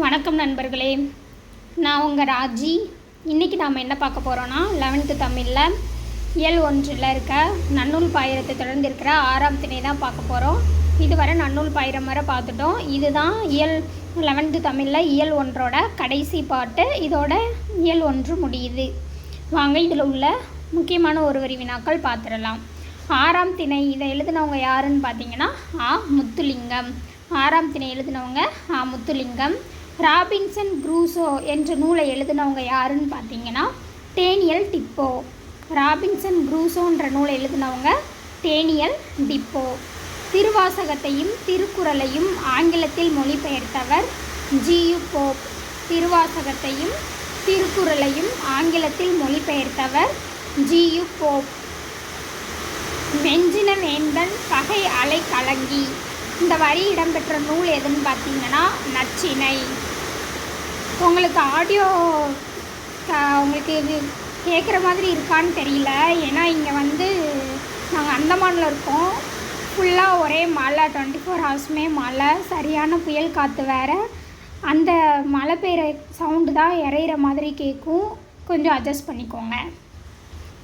வணக்கம் நண்பர்களே. நான் உங்கள் ராஜி. இன்றைக்கி நாம் என்ன பார்க்க போகிறோன்னா லெவன்த்து தமிழில் இயல் ஒன்றில் இருக்க நன்னூல் பாயிரத்தை தொடர்ந்து இருக்கிற ஆறாம் திணை தான் பார்க்க போகிறோம் இதுவரை நன்னூல் பாயிரம் வரை பார்த்துட்டோம். இதுதான் இயல் லெவன்த்து தமிழில் இயல் ஒன்றோட கடைசி பாட்டு. இதோட இயல் ஒன்று முடியுது. வாங்க இதில் உள்ள முக்கியமான ஒரு வரி வினாக்கள் பார்த்துடலாம். ஆறாம் திணை இதை எழுதினவங்க யாருன்னு பார்த்தீங்கன்னா ஆ முத்துலிங்கம். ஆறாம் திணை எழுதினவங்க ஆ முத்துலிங்கம். ராபின்சன் க்ரூசோ என்ற நூலை எழுதினவங்க யாருன்னு பார்த்தீங்கன்னா டேனியல் டிப்போ. ராபின்சன் க்ரூசோன்ற நூலை எழுதினவங்க டேனியல் டிப்போ. திருவாசகத்தையும் திருக்குறளையும் ஆங்கிலத்தில் மொழிபெயர்த்தவர் ஜியு போப். திருவாசகத்தையும் திருக்குறளையும் ஆங்கிலத்தில் மொழிபெயர்த்தவர் ஜியு போப். வெஞ்சின வேந்தன் பகை அலை கலங்கி இந்த வரி இடம்பெற்ற நூல் எதுன்னு பார்த்தீங்கன்னா நச்சினை. உங்களுக்கு ஆடியோ உங்களுக்கு இது கேட்குற மாதிரி இருக்கான்னு தெரியல. ஏன்னா இங்கே வந்து நாங்கள் அந்தமானில் இருக்கோம். ஃபுல்லாக ஒரே மழை டுவெண்ட்டி ஃபோர் ஹவர்ஸுமே மழை சரியான புயல் காற்று வேறு. அந்த மழை பெய்கிற சவுண்டு தான் இறையிற மாதிரி கேட்கும் கொஞ்சம் அட்ஜஸ்ட் பண்ணிக்கோங்க.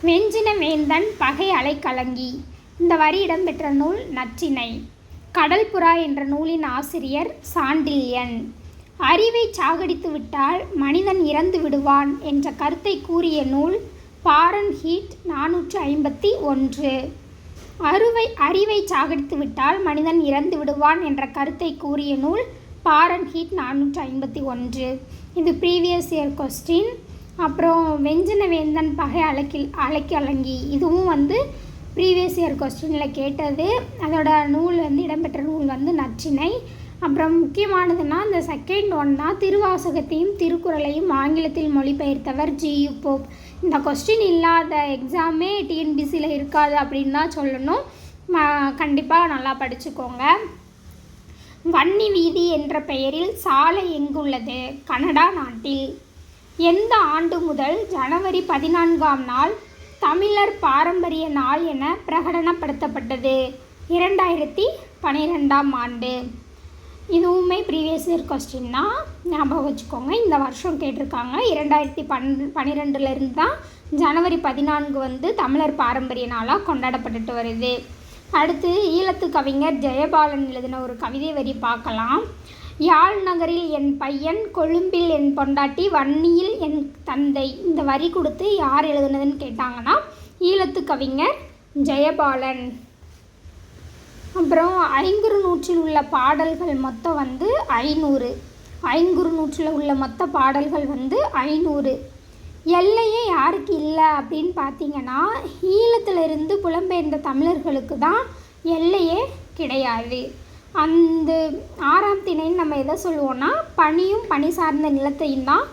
வெஞ்சின வேந்தன் பகை அலை கலங்கி இந்த வரி இடம்பெற்ற நூல் நச்சினை. கடல்புறா என்ற நூலின் ஆசிரியர் சாண்டில்யன். அறிவை சாகடித்து விட்டால் மனிதன் இறந்து விடுவான் என்ற கருத்தை கூறிய நூல் பாரன் ஹீட் நானூற்று ஐம்பத்தி ஒன்று. அறுவை அறிவை சாகடித்து விட்டால் மனிதன் இறந்து விடுவான் என்ற கருத்தை கூறிய நூல் பாரன் ஹீட் நானூற்று ஐம்பத்தி ஒன்று. இது ப்ரீவியஸ் இயர் கொஸ்டின். அப்புறம் வெஞ்சனவேந்தன் பகை அலைக்கில் அலைக்கு அலங்கி இதுவும் வந்து ப்ரீவியஸ் இயர் கொஸ்டினில் கேட்டது அதோட நூல் வந்து இடம்பெற்ற நூல் வந்து நச்சினை அப்புறம் முக்கியமானதுன்னா இந்த செகண்ட் ஒன் தான் திருவாசகத்தையும் திருக்குறளையும் ஆங்கிலத்தில் மொழிபெயர்த்தவர் ஜியு போப். இந்த கொஸ்டின் இல்லாத எக்ஸாமே டிஎன்பிசியில் இருக்காது அப்படின்னு தான் சொல்லணும். கண்டிப்பாக நல்லா படிச்சுக்கோங்க. வன்னி வீதி என்ற பெயரில் சாலை எங்குள்ளது? கனடா நாட்டில். எந்த ஆண்டு முதல் ஜனவரி பதினான்காம் நாள் தமிழர் பாரம்பரிய நாள் என பிரகடனப்படுத்தப்பட்டது. இரண்டாயிரத்தி பன்னிரெண்டாம் ஆண்டு. இதுவுமே ப்ரீவியஸ் இயர் கொஸ்டின் தான் ஞாபகம் வச்சுக்கோங்க. இந்த வருஷம் கேட்டிருக்காங்க. இரண்டாயிரத்தி பன் பன்னிரெண்டுலேருந்து தான் ஜனவரி பதினான்கு வந்து தமிழர் பாரம்பரிய நாளாக கொண்டாடப்பட்டுட்டு வருது. அடுத்து ஈழத்து கவிஞர் ஜெயபாலன் எழுதின ஒரு கவிதை வரி பார்க்கலாம். யாழ் நகரில் என் பையன் கொழும்பில் என் பொண்டாட்டி வன்னியில் என் தந்தை. இந்த வரி கொடுத்து யார் எழுதுனதுன்னு கேட்டாங்கன்னா ஈழத்து கவிஞர் ஜெயபாலன். அப்புறம் ஐங்குறு நூற்றில் உள்ள பாடல்கள் மொத்தம் வந்து ஐநூறு. ஐங்குறு நூற்றில் உள்ள மொத்த பாடல்கள் வந்து ஐநூறு. எல்லையே யாருக்கு இல்லை அப்படின்னு பார்த்தீங்கன்னா ஈழத்திலிருந்து புலம்பெயர்ந்த தமிழர்களுக்கு தான் எல்லையே கிடையாது. அந்த ஆறாம் திணைன்னு நம்ம எதை சொல்லுவோம்னா பனியும் பனி சார்ந்த நிலத்தையும் தான்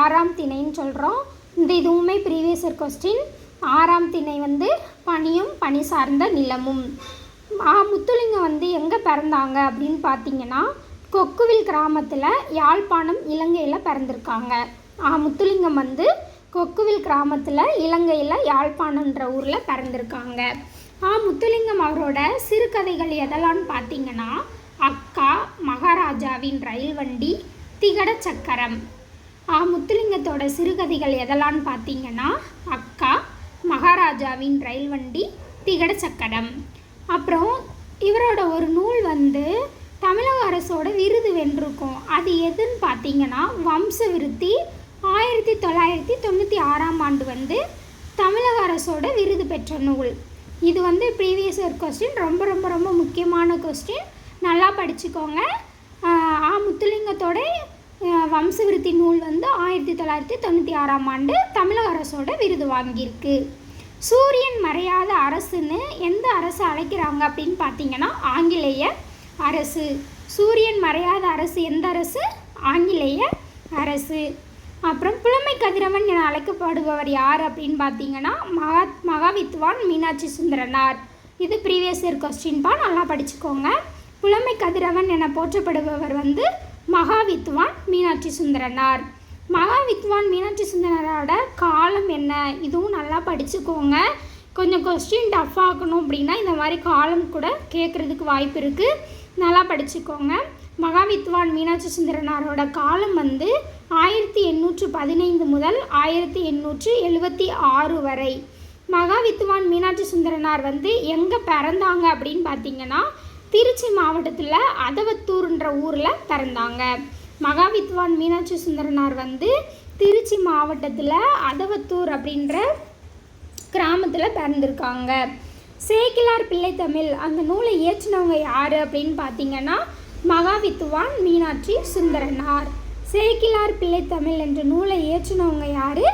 ஆறாம் திணைன்னு சொல்கிறோம் இந்த இதுவுமே ப்ரீவியஸ் இயர் கொஸ்டின் ஆறாம் திணை வந்து பனியும் பனி சார்ந்த நிலமும். முத்துலிங்கம் வந்து எங்கே பிறந்தாங்க அப்படின்னு பார்த்தீங்கன்னா கொக்குவில் கிராமத்தில் யாழ்ப்பாணம் இலங்கையில் பிறந்திருக்காங்க. ஆ முத்துலிங்கம் வந்து கொக்குவில் கிராமத்தில் இலங்கையில் யாழ்ப்பாணன்ற ஊரில் பிறந்திருக்காங்க. ஆ முத்துலிங்கம் அவரோட சிறுகதைகள் எதெல்லாம்னு பார்த்தீங்கன்னா அக்கா மகாராஜாவின் ரயில் வண்டி திகட சக்கரம். ஆ முத்துலிங்கத்தோட சிறுகதைகள் எதெல்லாம்னு பார்த்தீங்கன்னா அக்கா மகாராஜாவின் ரயில் வண்டி திகட சக்கரம். அப்புறம் இவரோட ஒரு நூல் வந்து தமிழக அரசோட விருது வென்றிருக்கும். அது எதுன்னு பார்த்தீங்கன்னா வம்ச விருத்தி ஆயிரத்தி தொள்ளாயிரத்தி தொண்ணூற்றி ஆறாம் ஆண்டு வந்து தமிழக அரசோட விருது பெற்ற நூல். இது வந்து ப்ரீவியஸ் இயர் கொஸ்டின் ரொம்ப ரொம்ப ரொம்ப முக்கியமான கொஸ்டின் நல்லா படிச்சுக்கோங்க. ஆ முத்துலிங்கத்தோட வம்சவிருத்தி நூல் வந்து ஆயிரத்தி தொள்ளாயிரத்தி தொண்ணூற்றி ஆறாம் ஆண்டு தமிழக அரசோட விருது வாங்கியிருக்கு. சூரியன் மறையாத அரசுன்னு எந்த அரசு அழைக்கிறாங்க அப்படின்னு பார்த்தீங்கன்னா ஆங்கிலேய அரசு. சூரியன் மறையாத அரசு எந்த அரசு? ஆங்கிலேய அரசு. அப்புறம் புலமை கதிரவன் என அழைக்கப்படுபவர் யார் அப்படின்னு பார்த்தீங்கன்னா மகா மகாவித்வான் மீனாட்சி சுந்தரனார். இது ப்ரீவியஸ் இயர் கொஸ்டின்பா நல்லா படிச்சுக்கோங்க. புலமை கதிரவன் என போற்றப்படுபவர் வந்து மகாவித்வான் மீனாட்சி சுந்தரனார். மகாவித்வான் மீனாட்சி சுந்தரனோட காலம் என்ன? இதுவும் நல்லா படிச்சுக்கோங்க. கொஞ்சம் கொஸ்டின் டஃப் ஆகணும் அப்படின்னா இந்த மாதிரி காலம் கூட கேட்குறதுக்கு வாய்ப்பு இருக்குது நல்லா படிச்சுக்கோங்க. மகாவித்வான் மீனாட்சி சுந்தரனாரோட காலம் வந்து ஆயிரத்தி எண்ணூற்று பதினைந்து முதல் ஆயிரத்தி எண்ணூற்று எழுபத்தி ஆறு வரை. மகாவித்வான் மீனாட்சி சுந்தரனார் வந்து எங்கே பிறந்தாங்க அப்படின்னு பார்த்தீங்கன்னா திருச்சி மாவட்டத்தில் அதவத்தூர்ன்ற ஊரில் பிறந்தாங்க. மகாவித்வான் மீனாட்சி சுந்தரனார் வந்து திருச்சி மாவட்டத்தில் அதவத்தூர் அப்படின்ற கிராமத்தில் பிறந்திருக்காங்க. சேக்கிலார் பிள்ளைத்தமிழ் அந்த நூலை இயற்றினவங்க யார் அப்படின்னு பார்த்தீங்கன்னா மகாவித்துவான் மீனாட்சி சுந்தரனார். சேக்கிலார் பிள்ளைத்தமிழ் என்ற நூலை இயற்றினவங்க யார்?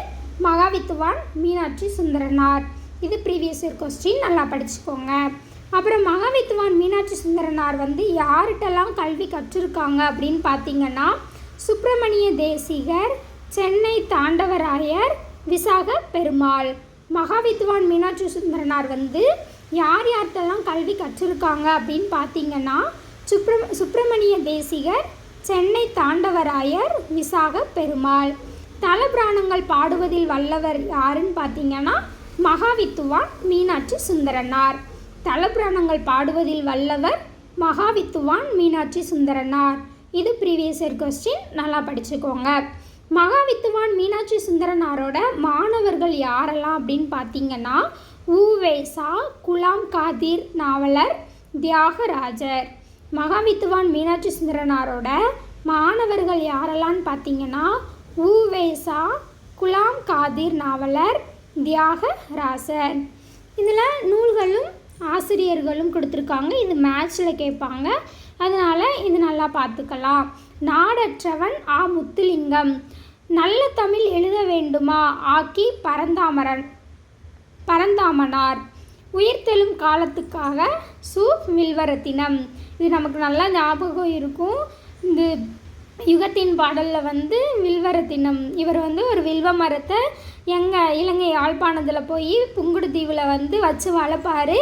மகாவித்துவான் மீனாட்சி சுந்தரனார். இது ப்ரீவியஸ் இயர் கொஸ்டின் நல்லா படிச்சுக்கோங்க. அப்புறம் மகாவித்துவான் மீனாட்சி சுந்தரனார் வந்து யார்கிட்டலாம் கல்வி கற்றிருக்காங்க அப்படின்னு பார்த்தீங்கன்னா சுப்பிரமணிய தேசிகர் சென்னை தாண்டவராயர் விசாக பெருமாள். மகாவித்வான் மீனாட்சி சுந்தரனார் வந்து யார் யார்கிட்டலாம் கல்வி கற்றிருக்காங்க அப்படின்னு பார்த்தீங்கன்னா சுப்ர சுப்பிரமணிய தேசிகர் சென்னை தாண்டவராயர் விசாக பெருமாள். தலபிராணங்கள் பாடுவதில் வல்லவர் யாருன்னு பார்த்தீங்கன்னா மகாவித்துவான் மீனாட்சி சுந்தரனார். தலபிராணங்கள் பாடுவதில் வல்லவர் மகாவித்துவான் மீனாட்சி சுந்தரனார். இது ப்ரீவியஸ் இயர் கொஸ்டின் நல்லா படிச்சுக்கோங்க. மகாவித்துவான் மீனாட்சி சுந்தரனாரோட மாணவர்கள் யாரெல்லாம் அப்படின்னு பார்த்தீங்கன்னா ஊவேசா குலாம் காதிர் நாவலர் தியாகராஜர். மகாவித்துவான் மீனாட்சி சுந்தரனாரோட மாணவர்கள் யாரெல்லாம் பார்த்தீங்கன்னா? ஊவேசா குலாம் காதிர் நாவலர் தியாக ராசர் இதில் நூல்களும் ஆசிரியர்களும் கொடுத்துருக்காங்க. இது மேட்ச்சில் கேட்பாங்க. அதனால் இது நல்லா பார்த்துக்கலாம். நாடற்றவன் ஆ முத்துலிங்கம். நல்ல தமிழ் எழுத வேண்டுமா? ஆக்கி பரந்தாமரன். பரந்தாமனார். உயிர்த்தெழும் காலத்துக்காக சு வில்வரத்தினம் இது நமக்கு நல்லா ஞாபகம் இருக்கும். இந்த யுகத்தின் பாடலில் வந்து வில்வரத்தினம் இவர் வந்து ஒரு வில்வ மரத்தை எங்கள் இலங்கை யாழ்ப்பாணத்தில் போய் புங்குடுதீவில் வந்து வச்சு வளர்ப்பார்.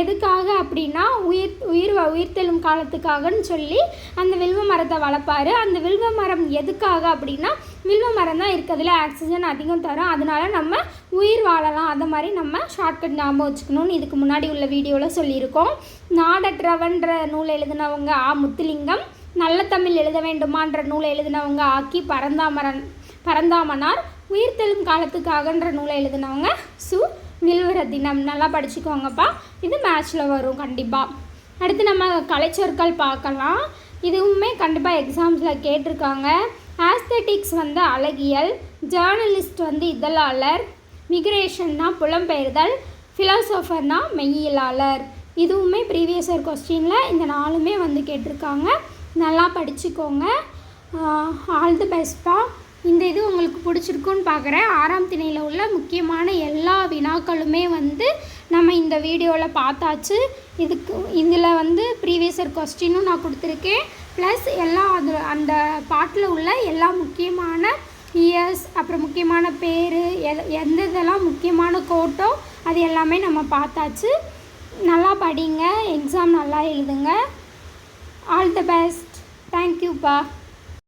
எதுக்காக அப்படின்னா உயிர் உயிர் உயிர்த்தெழும் காலத்துக்காகன்னு சொல்லி அந்த வில்வ மரத்தை வளர்ப்பார். அந்த வில்வ மரம் எதுக்காக அப்படின்னா வில்வ மரம் தான் இருக்கிறதுல ஆக்சிஜன் அதிகம் தரும். அதனால நம்ம உயிர் வாழலாம். அதை மாதிரி நம்ம ஷார்ட்கட் ஞாபகம் வச்சுக்கணும்னு இதுக்கு முன்னாடி உள்ள வீடியோவில் சொல்லியிருக்கோம். நாடற்றவன்ற நூல் எழுதினவங்க ஆ முத்துலிங்கம். நல்ல தமிழ் எழுத வேண்டுமான்ற நூலை எழுதினவங்க ஆக்கி பரந்தாமரன் பரந்தாமனார் உயிர்த்தெழும் காலத்துக்காகன்ற நூலை எழுதினவங்க சு. வில்வரத்தினம். நல்லா படிச்சுக்கோங்கப்பா. இது மேட்ச்சில் வரும் கண்டிப்பாக அடுத்து நம்ம கலைச்சொற்கள் பார்க்கலாம். இதுவுமே கண்டிப்பாக எக்ஸாம்ஸில் கேட்டிருக்காங்க. ஆஸ்தெட்டிக்ஸ் வந்து அழகியல். ஜேர்னலிஸ்ட் வந்து இதழாளர். மிக்ரேஷன்னா புலம்பெயர்தல். ஃபிலாசோஃபர்னா மெய்யியலாளர். இதுவுமே ப்ரீவியஸ் இயர் கொஸ்டினில் இந்த நாலுமே வந்து கேட்டிருக்காங்க. நல்லா படிச்சுக்கோங்க. ஆல் தி பெஸ்ட்பா இந்த இது உங்களுக்கு பிடிச்சிருக்குன்னு பார்க்குறேன் ஆறாம் திணையில் உள்ள முக்கியமான எல்லா வினாக்களுமே வந்து நம்ம இந்த வீடியோவில் பார்த்தாச்சு. இதுக்கு இதில் வந்து ப்ரீவியஸர் கொஸ்டினும் நான் கொடுத்துருக்கேன். ப்ளஸ் எல்லா அது அந்த பாட்டில் உள்ள எல்லா முக்கியமான இயர்ஸ் அப்புறம் முக்கியமான பேர் எந்த இதெல்லாம் முக்கியமான கோட்டோ அது எல்லாமே நம்ம பார்த்தாச்சு. நல்லா படிங்க. எக்ஸாம் நல்லா எழுதுங்க. ஆல் த பெஸ்ட் தேங்க்யூப்பா